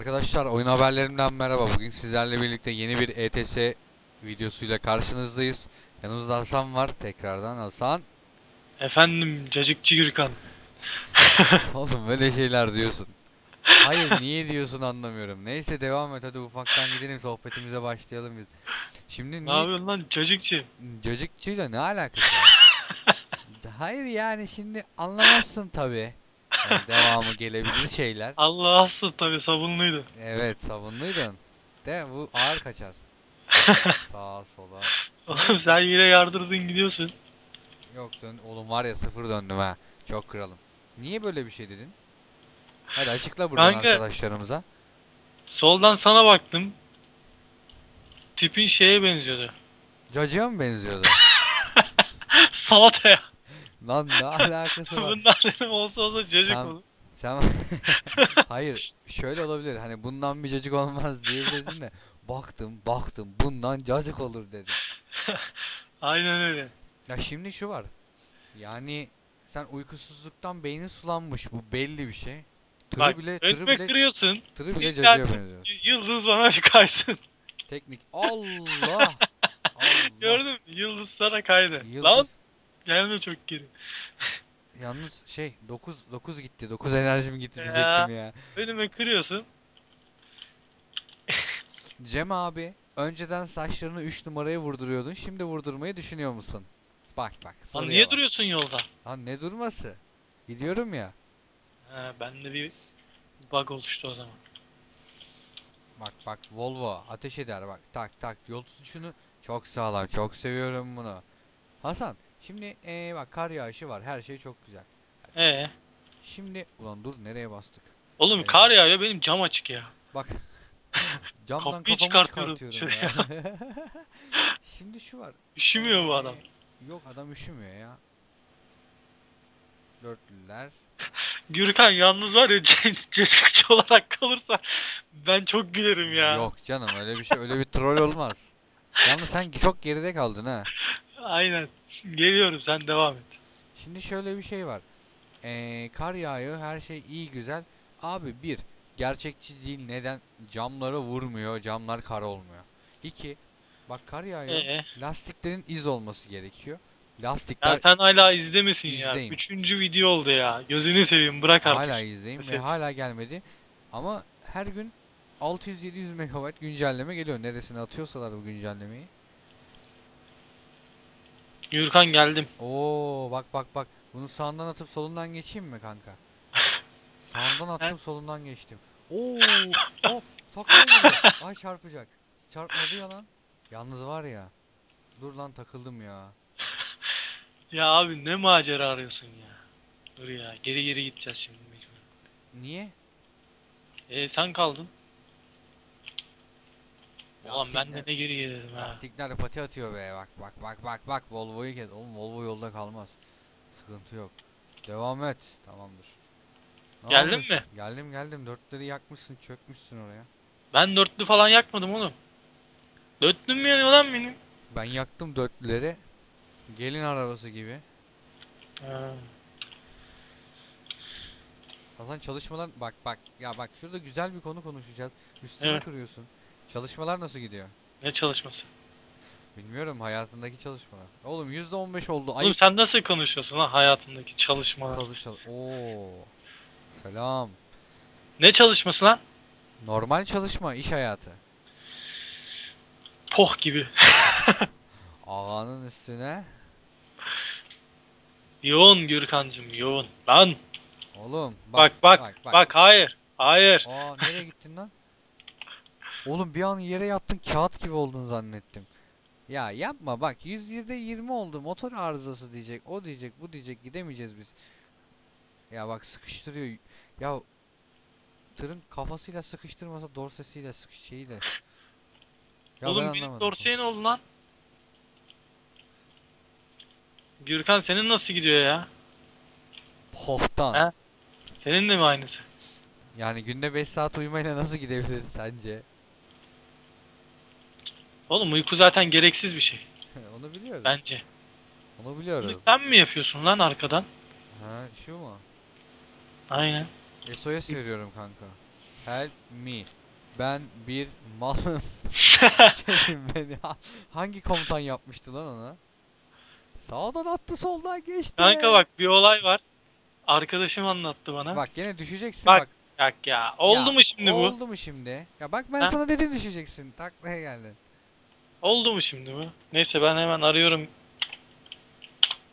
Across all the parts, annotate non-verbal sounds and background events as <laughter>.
Arkadaşlar oyun haberlerimden merhaba. Bugün sizlerle birlikte yeni bir ETS videosuyla karşınızdayız. Yanımızda Hasan var. Tekrardan Hasan. Efendim cacıkçı Gürkan. <laughs> Oğlum böyle şeyler diyorsun. Hayır niye diyorsun anlamıyorum. Neyse devam et hadi ufaktan gidelim sohbetimize başlayalım biz. Şimdi Ne niye yapıyorsun lan cacıkçı? cacıkçıyla ne alakası var? <laughs> Hayır yani şimdi anlamazsın tabi. devamı gelebilir şeyler. Allah asıl tabi sabunluydu. Evet savunluydun. De bu ağır kaçar. <laughs> Sağa sola. Oğlum sen yine yardırdın gidiyorsun. Yok dön oğlum var ya sıfır döndüm ha. Çok kralım. Niye böyle bir şey dedin? Hadi açıkla buradan Kanka- arkadaşlarımıza. Soldan sana baktım. Tipin şeye benziyordu. Cacığa mı benziyordu? <laughs> Salataya. Lan ne <laughs> alakası var? Bundan dedim olsa olsa cacık Sen- olur. Sen <laughs> Hayır, şöyle olabilir. Hani bundan bir cacık olmaz diyebilirsin de baktım, baktım bundan cacık olur dedim. <laughs> Aynen öyle. Ya şimdi şu var. Yani sen uykusuzluktan beynin sulanmış. Bu belli bir şey. Tırı Bak bile tırı bile kırıyorsun. tırı bile cacığa benziyor. Yıldız bana bir kaysın. Teknik. Allah. Allah. Gördün mü? Yıldız sana kaydı. Lan Yıldız. Gelme çok geri. <laughs> Yalnız şey 9 9 gitti. 9 enerjim gitti diyecektim ya. Önüme kırıyorsun. <laughs> Cem abi önceden saçlarını 3 numaraya vurduruyordun. Şimdi vurdurmayı düşünüyor musun? Bak bak. Lan soruya niye bak. duruyorsun yolda? Lan ne durması? Gidiyorum ya. He, bende bir bug oluştu o zaman. Bak bak Volvo ateş eder bak tak tak yol tutuşunu çok sağlam çok seviyorum bunu. Hasan şimdi ee, bak kar yağışı var her şey çok güzel. Ee, Şimdi ulan dur nereye bastık? oğlum Evet. kar yağıyor benim cam açık ya. Bak <laughs> camdan Kapıyı kafamı çıkartıyorum çıkartıyorum ya. <laughs> şimdi şu var. Üşümüyor bu adam. Ee, Yok adam üşümüyor ya. Dörtlüler. Gürkan yalnız var ya <laughs> ce- cesikçi olarak kalırsa ben çok gülerim ya. Yok canım öyle bir şey öyle bir troll olmaz. Yalnız sen çok geride kaldın ha. Aynen. Geliyorum sen devam et. Şimdi şöyle bir şey var. Ee, kar yağıyor, her şey iyi güzel. Abi bir, gerçekçi değil. Neden? Camlara vurmuyor, camlar kar olmuyor. İki, bak kar yağıyor. Ee, Lastiklerin iz olması gerekiyor. Lastikler ya sen hala izlemesin ya. İzdeyim. Üçüncü video oldu ya. Gözünü seveyim bırak artık. hala izleyeyim ve hala gelmedi. Ama her gün 600-700 MB güncelleme geliyor. Neresine atıyorsalar bu güncellemeyi. Gürkan geldim. Oo bak bak bak. Bunu sağından atıp solundan geçeyim mi kanka? <laughs> Sağından attım solundan geçtim. Oo hop takılmadı. Ay çarpacak. Çarpmadı ya lan. Yalnız var ya. Dur lan takıldım ya. <laughs> Ya abi ne macera arıyorsun ya. Dur ya geri geri gideceğiz şimdi mecbur. Niye? Ee, sen kaldın. Ulan ben de ne geri gelirim ha. Lastikler pati atıyor be bak bak bak bak bak Volvo'yu kes. Oğlum Volvo yolda kalmaz. Sıkıntı yok. Devam et. Tamamdır. Ne Geldin yapıyorsun? mi? Geldim geldim. Dörtleri yakmışsın çökmüşsün oraya. Ben dörtlü falan yakmadım oğlum. Dörtlü mü yanıyor lan benim? Ben yaktım dörtlüleri. Gelin arabası gibi. Ha. Hasan çalışmalar bak bak ya bak şurada güzel bir konu konuşacağız. Üstüme Evet. kırıyorsun. Çalışmalar nasıl gidiyor? Ne çalışması? Bilmiyorum hayatındaki çalışmalar. Oğlum %15 oldu. Oğlum Ayıp sen nasıl konuşuyorsun lan hayatındaki çalışmalar? kazı çal. Oo. Selam. Ne çalışması lan? Normal çalışma, iş hayatı. Poh gibi. <laughs> Ağanın üstüne. Yoğun Gürkancım yoğun. Lan Oğlum bak bak bak, hayır. Hayır. Aa nereye gittin lan? Oğlum bir an yere yattın kağıt gibi oldun zannettim. Ya yapma bak 107'de 20 oldu motor arızası diyecek o diyecek bu diyecek gidemeyeceğiz biz. Ya bak sıkıştırıyor. Ya tırın kafasıyla sıkıştırmasa dorsesiyle sıkış şeyiyle. Ya ben Oğlum benim anlamadım. dorseye ne oldu lan? Gürkan senin nasıl gidiyor ya? Poftan. He? Senin de mi aynısı? Yani günde 5 saat uyumayla nasıl gidebilir sence? Oğlum uyku zaten gereksiz bir şey. <laughs> Onu biliyoruz. Bence. Onu Bunu biliyoruz. sen mi yapıyorsun lan arkadan? Ha şu mu? Aynen. SOS veriyorum kanka. Help me. Ben bir malım. <laughs> Beni. Ha- Hangi komutan yapmıştı lan onu? Sağdan attı soldan geçti. Kanka bak bir olay var. Arkadaşım anlattı bana. Bak gene düşeceksin Bak, bak. Bak ya. Oldu Ya, mu şimdi bu? Oldu mu şimdi? Ya bak ben Ha? sana dedim düşeceksin. Taklaya geldin. Oldu mu şimdi bu? Neyse ben hemen arıyorum.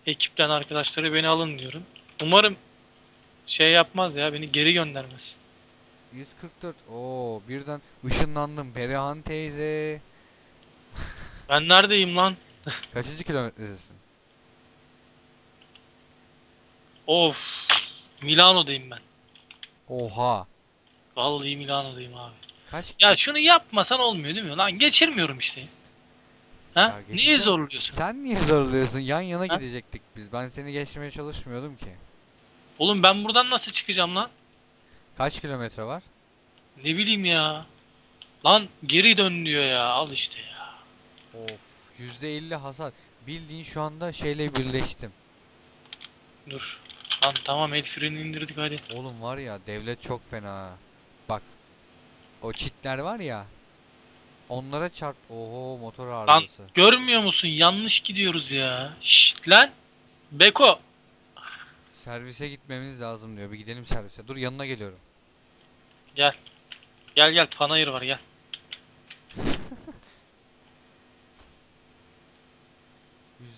Ekipten arkadaşları beni alın diyorum. Umarım şey yapmaz ya beni geri göndermez. 144. Oo birden ışınlandım. Perihan teyze. <laughs> Ben neredeyim lan? <laughs> Kaçıncı kilometredesin? Of. Milano'dayım ben. Oha. Vallahi Milano'dayım abi. Kaç? Ya şunu yapmasan olmuyor değil mi? Lan geçirmiyorum işte. Ha? Ya Niye zorluyorsun? Sen niye zorluyorsun? Yan yana Ha? gidecektik biz. Ben seni geçmeye çalışmıyordum ki. Oğlum ben buradan nasıl çıkacağım lan? Kaç kilometre var? Ne bileyim ya. Lan geri dön diyor ya. Al işte ya. Of. %50 hasar. Bildiğin şu anda şeyle birleştim. Dur. Lan tamam el freni indirdik hadi. Oğlum var ya devlet çok fena. ha. Bak. O çitler var ya. Onlara çarp. Oho motor Lan arızası. görmüyor musun? Yanlış gidiyoruz ya. Şşt lan. Beko. Servise gitmemiz lazım diyor. Bir gidelim servise. Dur yanına geliyorum. Gel. Gel gel panayır var gel. <laughs>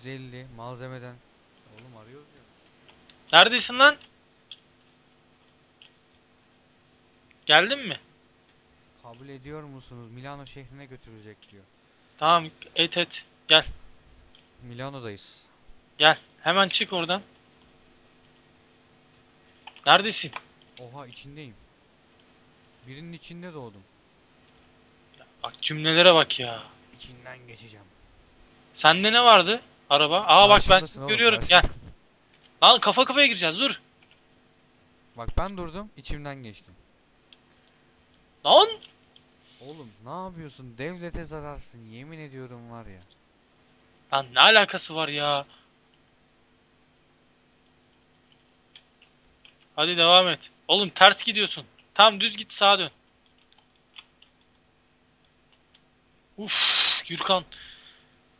%50 malzemeden. Oğlum arıyoruz ya. Neredesin lan? Geldin mi? Kabul ediyor musunuz? Milano şehrine götürecek diyor. Tamam et et. Gel. Milano'dayız. Gel. Hemen çık oradan. Neredesin? Oha içindeyim. Birinin içinde doğdum. Bak cümlelere bak ya. İçinden geçeceğim. Sende ne vardı? Araba. Aa bak ben oğlum, görüyorum. Gel. Lan kafa kafaya gireceğiz. Dur. Bak ben durdum, içimden geçtin. Lan. Oğlum ne yapıyorsun? Devlete zararsın. Yemin ediyorum var ya. Lan ne alakası var ya? Hadi devam et. Oğlum ters gidiyorsun. Tam düz git sağa dön. Uf, Gürkan.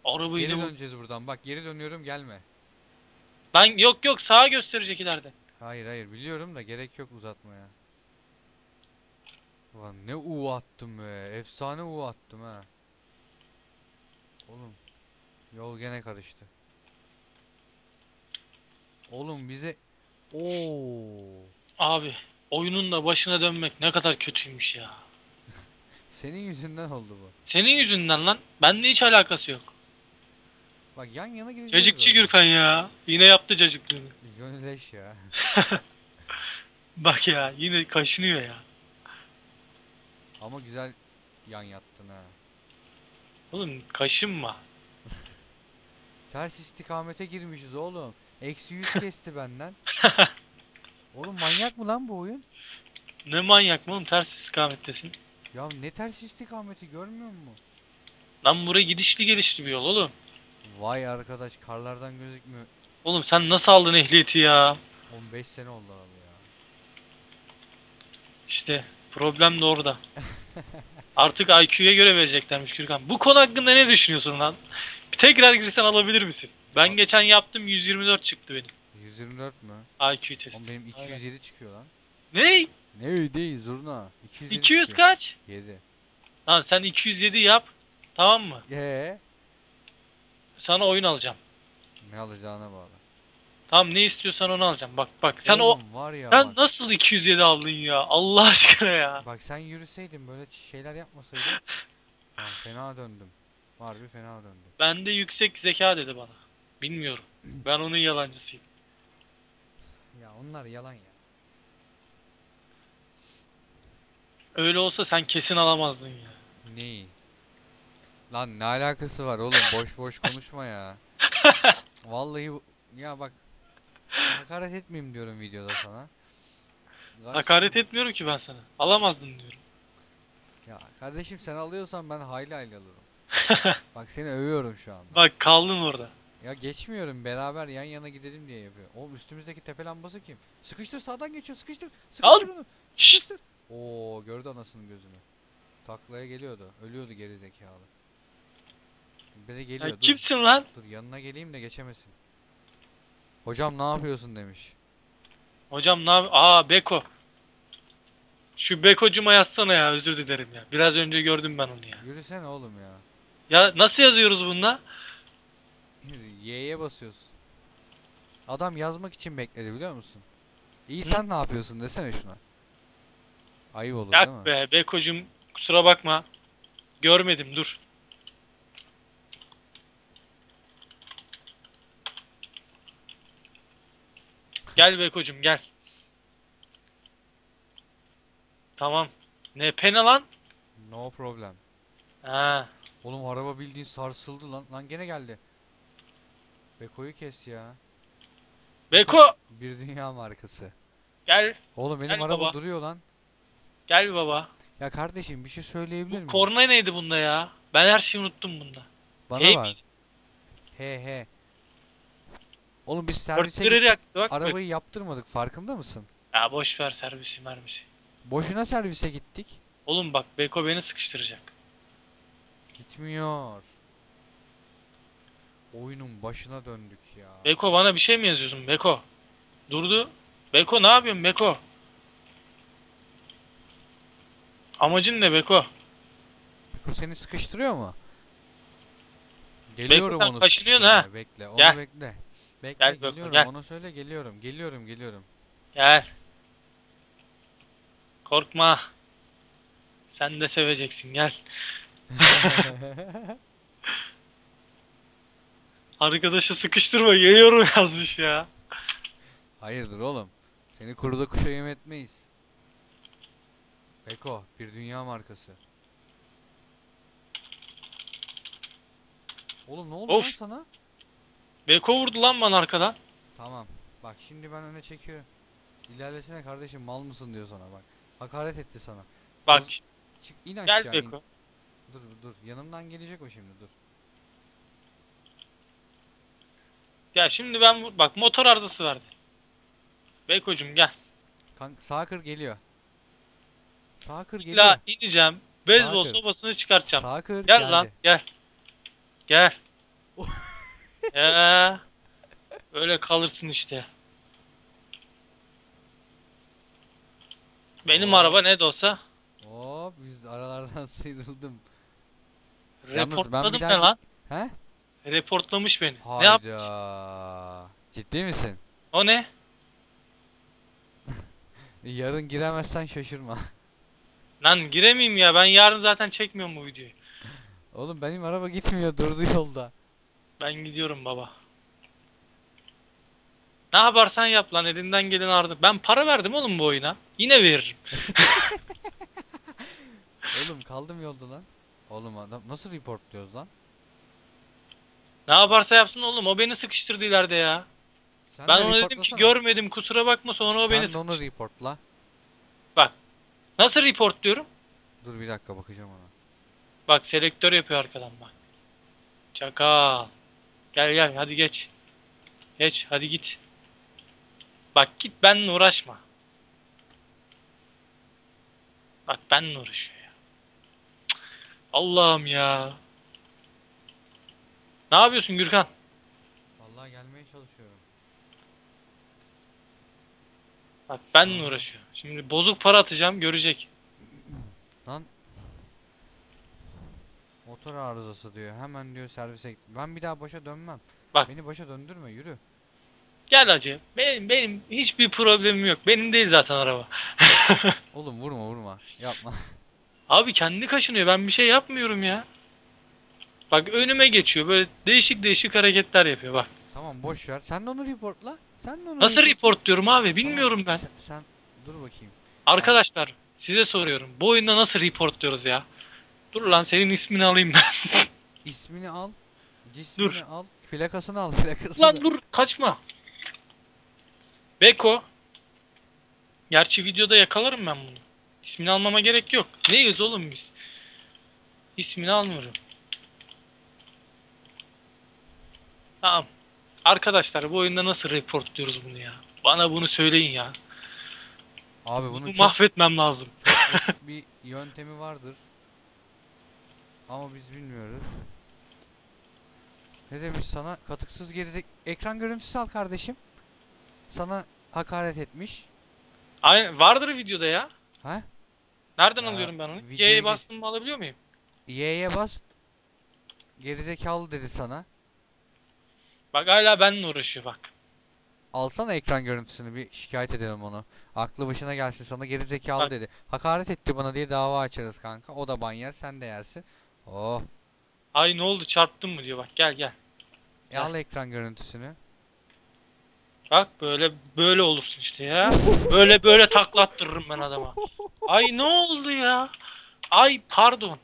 Arabayı Geri bu? döneceğiz buradan. Bak geri dönüyorum gelme. Lan yok yok sağa gösterecek ileride. Hayır hayır biliyorum da gerek yok uzatmaya. Ulan ne U attım be. Efsane U attım ha. Oğlum. Yol gene karıştı. Oğlum bize Oo. Abi oyunun da başına dönmek ne kadar kötüymüş ya. <laughs> Senin yüzünden oldu bu. Senin yüzünden lan. Bende hiç alakası yok. Bak yan yana gideceğiz Cacıkçı. Gürkan ya. Yine yaptı cacıklığını. Gönüleş ya. <laughs> Bak ya yine kaşınıyor ya. Ama güzel yan yattın ha. Oğlum kaşınma. <laughs> Ters istikamete girmişiz oğlum. Eksi yüz <laughs> kesti benden. <laughs> Oğlum manyak mı lan bu oyun? Ne manyak mı oğlum ters istikamettesin. Ya ne ters istikameti görmüyor musun? Lan buraya gidişli gelişli bir yol oğlum. Vay arkadaş karlardan gözükmüyor. Oğlum sen nasıl aldın ehliyeti ya? 15 sene oldu abi ya. İşte problem de orada. Artık IQ'ya göre vereceklermiş Gürkan. Bu konu hakkında ne düşünüyorsun lan? Bir tekrar girsen alabilir misin? Ben Al. geçen yaptım 124 çıktı benim 124 mü? IQ testi. Oğlum benim Aynen. 207 çıkıyor lan. Ne? Ne değil zurna. 207 200 çıkıyor. kaç? 7. Lan sen 207 yap. Tamam mı? Eee? Sana oyun alacağım. Ne alacağına bağlı. Tamam ne istiyorsan onu alacağım. Bak bak sen o Oğlum var ya sen bak. nasıl 207 aldın ya? Allah aşkına ya. Bak sen yürüseydin böyle şeyler yapmasaydın. <laughs> Ben fena döndüm. Harbi fena döndüm. Bende yüksek zeka dedi bana. Bilmiyorum. Ben onun yalancısıyım. Ya onlar yalan ya. Öyle olsa sen kesin alamazdın ya. Neyi? Lan ne alakası var oğlum boş boş konuşma ya. <laughs> Vallahi ya bak hakaret etmeyeyim diyorum videoda sana. Kaç- Hakaret etmiyorum ki ben sana. Alamazdın diyorum. Ya kardeşim sen alıyorsan ben hayli hayli alırım. <laughs> bak seni övüyorum şu anda. Bak kaldın orada. Ya geçmiyorum beraber yan yana gidelim diye yapıyor. Oğlum üstümüzdeki tepe lambası kim? Sıkıştır sağdan geçiyor sıkıştır. Al. Sıkıştır onu. Şşt! Sıkıştır. Oo gördü anasının gözünü. Taklaya geliyordu. Ölüyordu geri zekalı. Biri Ya geliyor. dur, kimsin lan? dur yanına geleyim de geçemesin. Hocam ne yapıyorsun demiş. Hocam ne yap? Aa Beko. Şu Bekocuma yazsana ya özür dilerim ya. Biraz önce gördüm ben onu ya. Yürüsene oğlum ya. Ya nasıl yazıyoruz bununla? Y'ye basıyorsun. Adam yazmak için bekledi biliyor musun? İyi sen ne yapıyorsun desene şuna. Ayıp olur değil mi? Yak be Bekocum kusura bakma. Görmedim dur. Gel Bekocum gel. Tamam. Ne pena lan? No problem. Ha. Oğlum araba bildiğin sarsıldı lan. Lan gene geldi. Beko'yu kes ya. Beko <laughs> Bir dünya markası. gel. Oğlum benim Gel araba baba. duruyor lan. Gel baba. Ya kardeşim bir şey söyleyebilir miyim? Korna neydi bunda ya? Ben her şeyi unuttum bunda. Bana Hey bak. He he. Oğlum biz servise gittik. bak. Arabayı yaptırmadık farkında mısın? Ya boş ver servisi mermisi. Boşuna servise gittik. Oğlum bak Beko beni sıkıştıracak. Gitmiyor. Oyunun başına döndük ya. Beko bana bir şey mi yazıyorsun Beko? Durdu. Beko ne yapıyorsun Beko? Amacın ne Beko? Beko seni sıkıştırıyor mu? Geliyorum sen onu ha. Bekle onu Gel. bekle. Bekle Gel geliyorum gel. ona söyle geliyorum. Geliyorum geliyorum. Gel. Korkma. Sen de seveceksin gel. <laughs> Arkadaşı sıkıştırma geliyorum yazmış ya. Hayırdır oğlum? Seni kuruda kuşa yem etmeyiz. Beko bir dünya markası. Oğlum ne oldu Of. lan sana? Beko vurdu lan bana arkadan. Tamam. Bak şimdi ben öne çekiyorum. İlerlesene kardeşim mal mısın diyor sana bak. Hakaret etti sana. Bak Çık in aşağı gel in. Beko. Dur dur yanımdan gelecek o şimdi dur. Ya şimdi ben bak motor arızası verdi. Beko'cum gel. Kanka sağ kır geliyor. Sağ kır geliyor. İlla ineceğim. Beyzbol Sakin. sopasını çıkartacağım. Sağ kır Gel geldi. lan gel. Gel. Ya. Öyle kalırsın işte. Benim Oo. araba ne de olsa Hop biz aralardan <laughs> sıyrıldım. Yalnız ben reportladım bir ne daha lan? He? Reportlamış beni. Ne yap? Hayda. Ciddi misin? O ne? <laughs> Yarın giremezsen şaşırma. <laughs> Lan giremeyeyim ya. Ben yarın zaten çekmiyorum bu videoyu. Oğlum benim araba gitmiyor durdu yolda. Ben gidiyorum baba. Ne yaparsan yap lan elinden gelen ardı. Ben para verdim oğlum bu oyuna. Yine veririm. <laughs> Oğlum kaldım yolda lan. Oğlum adam nasıl reportluyoruz lan? Ne yaparsa yapsın oğlum. O beni sıkıştırdı ileride ya. Sen ben de ona dedim ki reportlasana. görmedim kusura bakma sonra o Sen beni de onu sıkıştırdı. reportla. Nasıl report diyorum? Dur bir dakika bakacağım ona. Bak selektör yapıyor arkadan bak. Çakal. Gel gel hadi geç. Geç hadi git. Bak git benimle uğraşma. Bak benimle uğraşıyor ya. Allah'ım ya. Ne yapıyorsun Gürkan? Vallahi gelmeye çalışıyorum. Bak benimle uğraşıyor. Şimdi bozuk para atacağım görecek. Lan Motor arızası diyor. Hemen diyor servise git. Ben bir daha başa dönmem. Bak. Beni başa döndürme yürü. Gel hacı. Benim, benim hiçbir problemim yok. Benim değil zaten araba. <laughs> Oğlum vurma vurma. Yapma. Abi kendi kaşınıyor. Ben bir şey yapmıyorum ya. Bak önüme geçiyor. Böyle değişik değişik hareketler yapıyor bak. tamam boş ver. Sen de onu reportla. Sen de onu Nasıl report- report diyorum abi Tamam, bilmiyorum ben. Sen, sen dur bakayım. Arkadaşlar size soruyorum. Bu oyunda nasıl report diyoruz ya? Dur lan senin ismini alayım ben. <laughs> İsmini al. Cismini Dur. al. Plakasını al plakasını. lan dur kaçma. Beko. Gerçi videoda yakalarım ben bunu. İsmini almama gerek yok. Neyiz oğlum biz? İsmini almıyorum. Tamam. Arkadaşlar bu oyunda nasıl report diyoruz bunu ya? Bana bunu söyleyin ya. Abi bunu Bunu çok, mahvetmem lazım. Basit <laughs> bir yöntemi vardır. Ama biz bilmiyoruz. Ne demiş sana? Katıksız gerizek... Ekran görüntüsü al kardeşim. Sana hakaret etmiş. Aynen vardır videoda ya. Ha? Nereden Ya, alıyorum ben onu? Y'ye bastım mı alabiliyor muyum? Y'ye bas. Gerizekalı dedi sana. Bak hala benimle uğraşıyor bak. Alsana ekran görüntüsünü bir şikayet edelim onu. Aklı başına gelsin sana gerizekalı Bak. dedi. Hakaret etti bana diye dava açarız kanka. O da ban yer sen de yersin. Oh. Ay ne oldu çarptın mı diyor bak gel gel. E al ekran görüntüsünü. Bak böyle böyle olursun işte ya. Böyle böyle taklattırırım ben adama. Ay ne oldu ya? Ay pardon.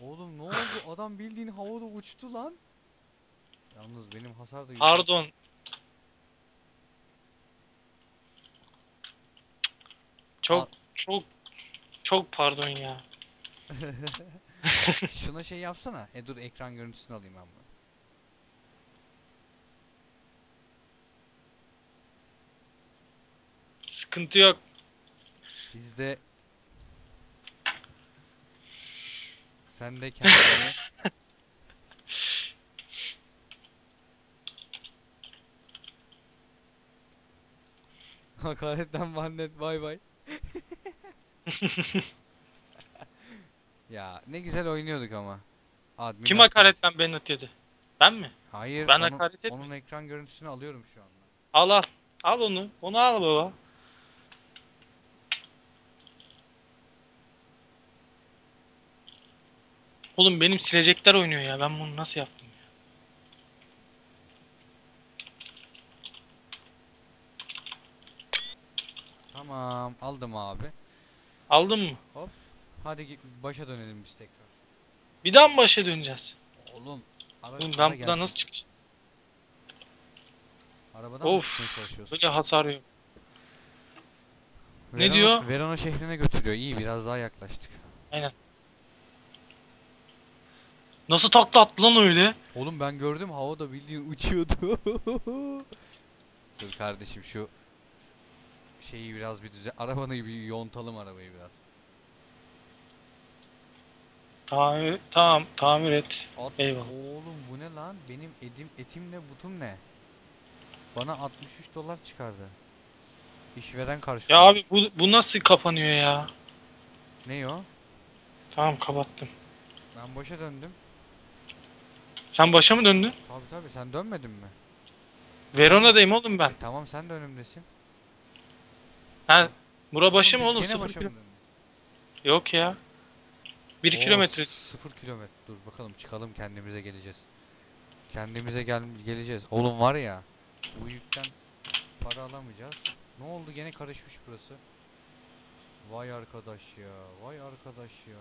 Oğlum ne oldu? Adam bildiğin havada uçtu lan. Yalnız benim hasar da yüksek. Pardon. Çok Al. çok çok pardon ya. <laughs> <laughs> Şuna şey yapsana. E dur ekran görüntüsünü alayım ben bunu. Sıkıntı yok. Bizde sen de kendini <laughs> Hakaretten bannet bay bay. <laughs> ya ne güzel oynuyorduk ama. Admin Kim hakaretten beni dedi? Ben mi? Hayır. Ben onun, hakaret etmedim. Onun ekran görüntüsünü alıyorum şu anda. Al al. Al onu. Onu al baba. Oğlum benim silecekler oynuyor ya. Ben bunu nasıl yaptım ya? Tamam, aldım abi. Aldın mı? Hadi git başa dönelim biz tekrar. Bir daha mı başa döneceğiz? Oğlum, ara, Oğlum ben buradan nasıl çıkacağım? Arabadan mı Of, çıkmaya çalışıyorsun? Böyle hasar yok. ne Verona- diyor? Verona şehrine götürüyor. İyi biraz daha yaklaştık. Nasıl takla attı lan öyle? Oğlum ben gördüm havada bildiğin uçuyordu. <laughs> Dur kardeşim şu şeyi biraz bir düze arabanı bir yontalım arabayı biraz. Tamir, tamam tamir et. At- Eyvallah. Oğlum bu ne lan? Benim edim etimle butum ne? Bana 63 dolar çıkardı. İşveren karşı. Ya abi bu, bu nasıl kapanıyor ya? Ne o? Tamam kapattım. Ben boşa döndüm. Sen başa mı döndün? Tabi tabi sen dönmedin mi? Verona'dayım oğlum ben. E, tamam sen de önümdesin. Ha, bura başı mı oğlum? gene Sıfır başa mı kilo-? Yok ya. Bir Oo, kilometre. Sıfır kilometre. Dur bakalım çıkalım kendimize geleceğiz. Kendimize gel geleceğiz. Oğlum var ya bu yükten para alamayacağız. Ne oldu gene karışmış burası. Vay arkadaş ya. Vay arkadaş ya.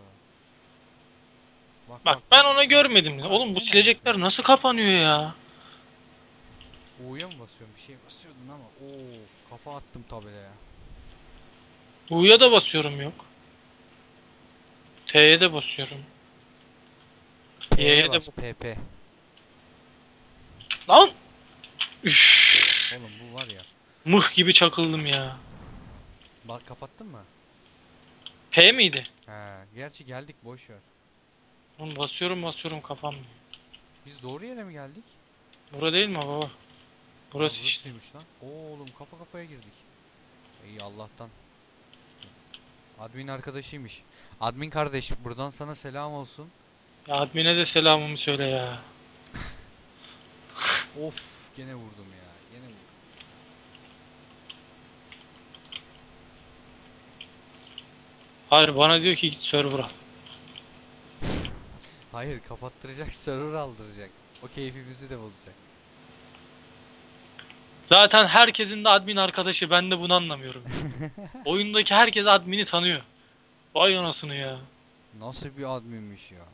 Bak Bak ben ona görmedim. Oğlum bu silecekler nasıl kapanıyor ya? U'ya mı basıyorum? Bir şey basıyordun ama. Of kafa attım tabelaya. U'ya da basıyorum yok. T'ye de basıyorum. Y'ye de bas. PP. Lan! Üf, Oğlum bu var ya. mıh gibi çakıldım ya. Bak kapattın mı? P miydi? He. Gerçi geldik boş ver. Oğlum basıyorum basıyorum kapanmıyor. Biz doğru yere mi geldik? Bura değil mi baba? Burası işte. burasıymış lan. Oo, oğlum kafa kafaya girdik. İyi Allah'tan. Admin arkadaşıymış. Admin kardeş buradan sana selam olsun. Ya admine de selamımı söyle ya. <laughs> Of gene vurdum ya. Gene vurdum. Hayır bana diyor ki git server al. Hayır kapattıracak server aldıracak. O keyfimizi de bozacak. Zaten herkesin de admin arkadaşı ben de bunu anlamıyorum. <laughs> Oyundaki herkes admini tanıyor. Vay anasını ya. Nasıl bir adminmiş ya.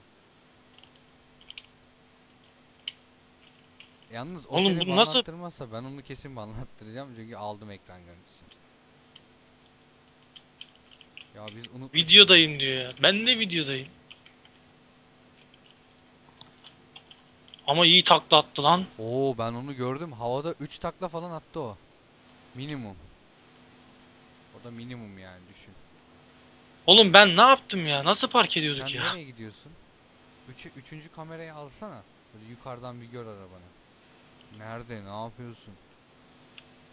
Yalnız o Oğlum seni bu nasıl- ben onu kesin banlattıracağım çünkü aldım ekran görüntüsünü. Ya biz unutmuşuz. Videodayım diyor ya. Ben de videodayım. Ama iyi takla attı lan. Oo ben onu gördüm. Havada 3 takla falan attı o. Minimum. O da minimum yani düşün. Oğlum ben ne yaptım ya? Nasıl park ediyorduk Sen ya? nereye gidiyorsun? Üçü, üçüncü kamerayı alsana. Böyle yukarıdan bir gör arabanı. Nerede? Ne yapıyorsun?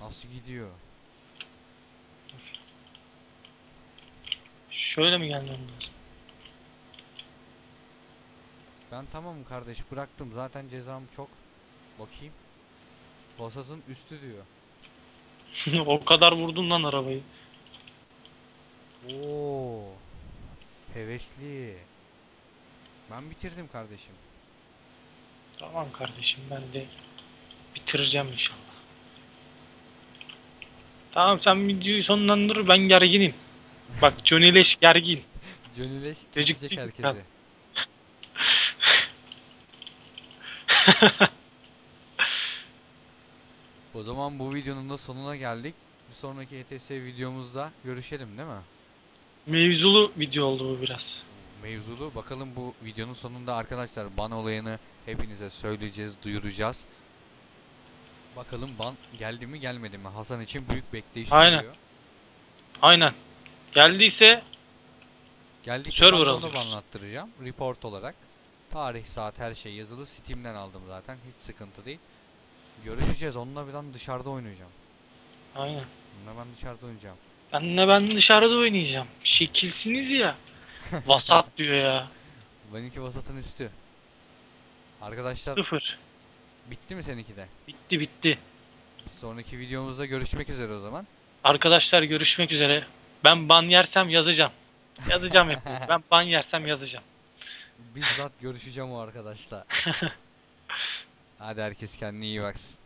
Nasıl gidiyor? Şöyle mi gelmem lazım? Ben tamamım kardeş bıraktım. Zaten cezam çok. Bakayım. Vasatın üstü diyor. <laughs> o kadar vurdun lan arabayı. Oo. Hevesli. Ben bitirdim kardeşim. Tamam kardeşim ben de bitireceğim inşallah. Tamam sen videoyu sonlandır ben gerginim. Bak Johnny Leş gergin. <laughs> Johnny Leş Çocuk kesecek değil mi? herkesi. O zaman bu videonun da sonuna geldik. Bir sonraki ETS videomuzda görüşelim değil mi? Mevzulu video oldu bu biraz. Mevzulu. Bakalım bu videonun sonunda arkadaşlar ban olayını hepinize söyleyeceğiz, duyuracağız. Bakalım ban geldi mi gelmedi mi? Hasan için büyük bekleyiş Aynen. sürüyor. Aynen. Geldiyse Geldikçe Server ben de onu alıyoruz. banlattıracağım. Report olarak. Tarih, saat her şey yazılı. Steam'den aldım zaten. Hiç sıkıntı değil. Görüşeceğiz. Onunla bir ben dışarıda oynayacağım. aynen. Onunla ben dışarıda oynayacağım. Benle ben dışarıda oynayacağım. Şekilsiniz ya. <laughs> Vasat diyor ya. Benimki vasatın üstü. Arkadaşlar Sıfır. bitti mi seninki de? Bitti bitti. Bir sonraki videomuzda görüşmek üzere o zaman. Arkadaşlar görüşmek üzere. Ben ban yersem yazacağım. Yazacağım hep. <laughs> Ben ban yersem yazacağım. Bizzat görüşeceğim o arkadaşla. <laughs> Hadi herkes kendine iyi baksın.